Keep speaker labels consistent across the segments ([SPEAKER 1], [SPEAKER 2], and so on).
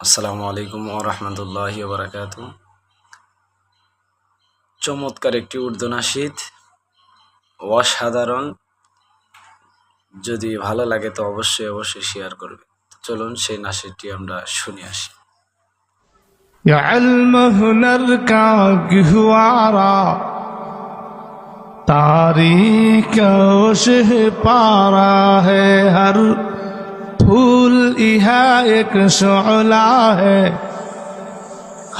[SPEAKER 1] আসসালামু আলাইকুম ও রহমতুল্লাহ বারাকাত চমৎকার একটি উর্দু নাশিদ অসাধারণ যদি ভালো লাগে তো অবশ্যই অবশ্যই শেয়ার করবে তো চলুন সেই নাশিদটি আমরা শুনে আসি
[SPEAKER 2] یا علم ہنر کا گہوارا تاریخ شہ پارا ہے ہر پھول یہاں ایک شعلہ ہے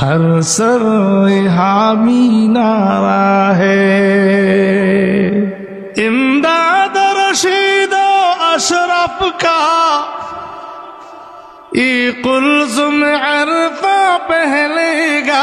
[SPEAKER 2] ہر سر یہاں مینارا ہے امداد رشید و اشرف کا ای قلزم عرفہ پہلے گا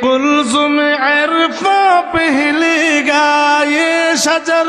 [SPEAKER 2] کلزم عرفا پہلے گا یہ شجر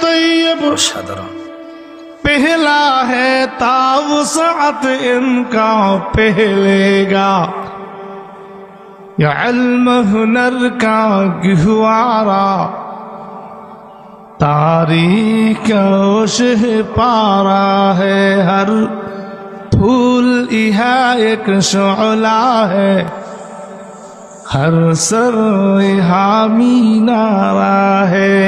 [SPEAKER 2] طیب پہلا ہے تاو سعت ان کا پہلے گا یا علم ہنر کا گہوارا تاریخ کا شہ پارا ہے ہر پھول یہاں ایک شعلہ ہے۔ ہر سر یہاں مینارا ہے۔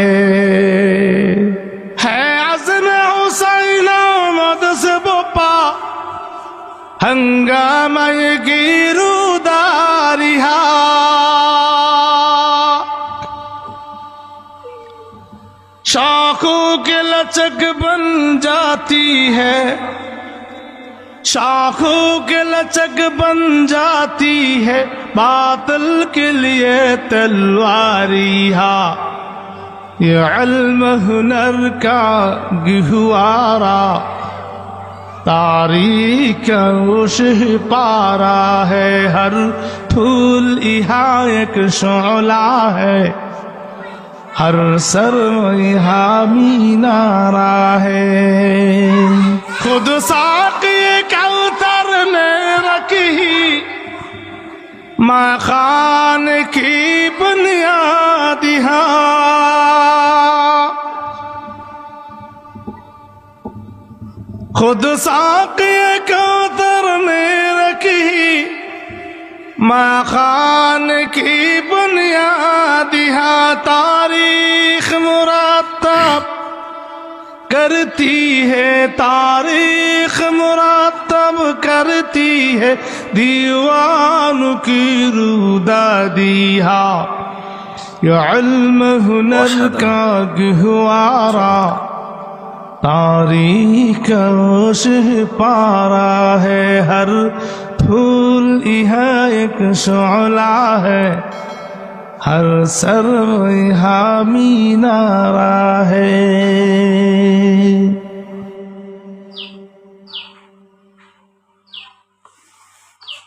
[SPEAKER 2] ہے عزم حسین آمد سے بپا۔ ہنگامہ گیرو داریہا شاخوں کے لچک بن جاتی ہے۔ شاخوں کے لچک بن جاتی ہے، باطل کے لیے تلواری ہا۔ یہ علم ہنر کا گہوارا تاریخ روشہ پارا ہے۔ ہر پھول یہاں ایک شعلہ ہے۔ ہر سر یہاں مینارا ہے۔ خود ساقی ماں خان کی بنیاد ہاں۔ خود ساقی کوثر نے رکھی۔ ماں خان کی بنیاد ہاں۔ تاریخ مرتب کرتی ہے۔ تاریخ مرتب کرتی ہے دیوان کی رودادی ہا یا علم ہنر کا گہوارا تاریخ روشہ پارا ہے۔ ہر پھول یہاں ایک شعلہ ہے۔ ہر سر یہاں مینارا ہے۔